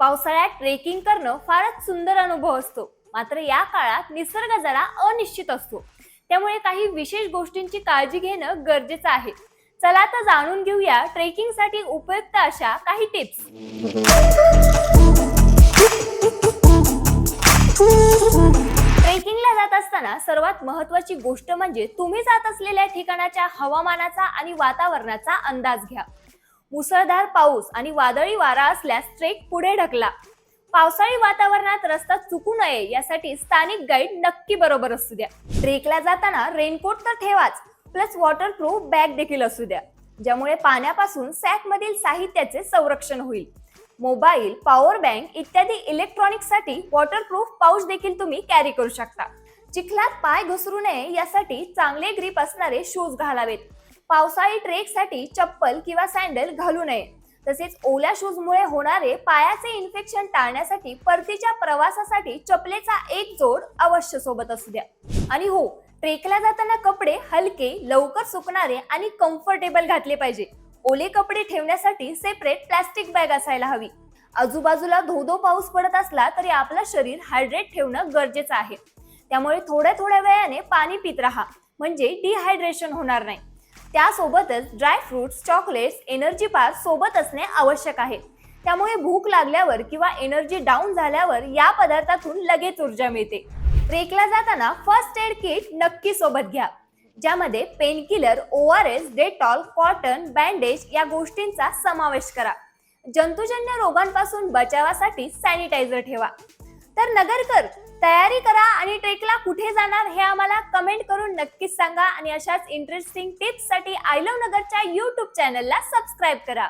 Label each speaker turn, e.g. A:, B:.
A: पावसाळ्यात ट्रेकिंग करणं फारच सुंदर अनुभव असतो. मात्र या काळात निसर्ग जरा अनिश्चित असतो. त्यामुळे काही विशेष गोष्टींची काळजी घेणं गरजेचं आहे. चला तर जाणून घेऊया ट्रेकिंगसाठी उपयुक्त अशा काही टिप्स ट्रेकिंगला जात असताना सर्वात महत्वाची गोष्ट म्हणजे तुम्ही जात असलेल्या ठिकाणाच्या हवामानाचा आणि वातावरणाचा अंदाज घ्या. मुसळधार पाऊस आणि वादळी वारा असल्यास ट्रेक पुढे ढकला. पावसाळी वातावरणात रस्ता चुकू नये यासाठी स्थानिक गाईड नक्की बरोबर असू द्या. ट्रेकला जाताना रेनकोट तर ठेवाच प्लस वॉटरप्रूफ बॅग देखील असू द्या ज्यामुळे पाण्यापासून सॅकमधील साहित्याचे संरक्षण होईल. मोबाईल पॉवर बँक इत्यादी इलेक्ट्रॉनिक्ससाठी वॉटरप्रूफ पाऊच देखील तुम्ही कॅरी करू शकता. चिखलात पाय घसरू नये यासाठी चांगले ग्रीप असणारे शूज घालावेत. पावसाळी ट्रेकसाठी चप्पल किंवा सँडल घालू नये. तसेच ओल्या शूजमुळे होणारे पायाचे इन्फेक्शन टाळण्यासाठी परतीच्या प्रवासासाठी चपलेचा एक जोड अवश्य सोबत असू द्या. आणि हो ट्रेकला जाताना कपडे हलके लवकर सुकणारे आणि कम्फर्टेबल घातले पाहिजे. ओले कपडे ठेवण्यासाठी सेपरेट प्लास्टिक बॅग असायला हवी. आजूबाजूला धो धो पाऊस पडत असला तरी आपलं शरीर हायड्रेट ठेवणं गरजेचं आहे. त्यामुळे थोड्या थोड्या वेळाने पाणी पित राहा. म्हणजे डिहायड्रेशन होणार नाही. त्यासोबतच ड्रायफ्रुट्स चॉकलेट्स एनर्जी बार सोबत असणे आवश्यक आहे. त्यामुळे भूक लागल्यावर किंवा एनर्जी डाऊन झाल्यावर या पदार्थातून लगेच ऊर्जा मिळते. ट्रेकला जाताना फर्स्ट एड किट नक्की सोबत घ्या ज्यामध्ये painkiller O R S Dettol cotton bandage या गोष्टींचा समावेश करा. जंतुजन्य रोगांपासून बचावासाठी सॅनिटायझर ठेवा. तर नगरकर तयारी करा आणि ट्रेकला कुठे जाणार हे आम्हाला कमेंट करून नक्कीच सांगा आणि अशाच इंटरेस्टिंग टिप्ससाठी आय लव्ह नगरच्या युट्यूब चॅनलला सबस्क्राईब करा.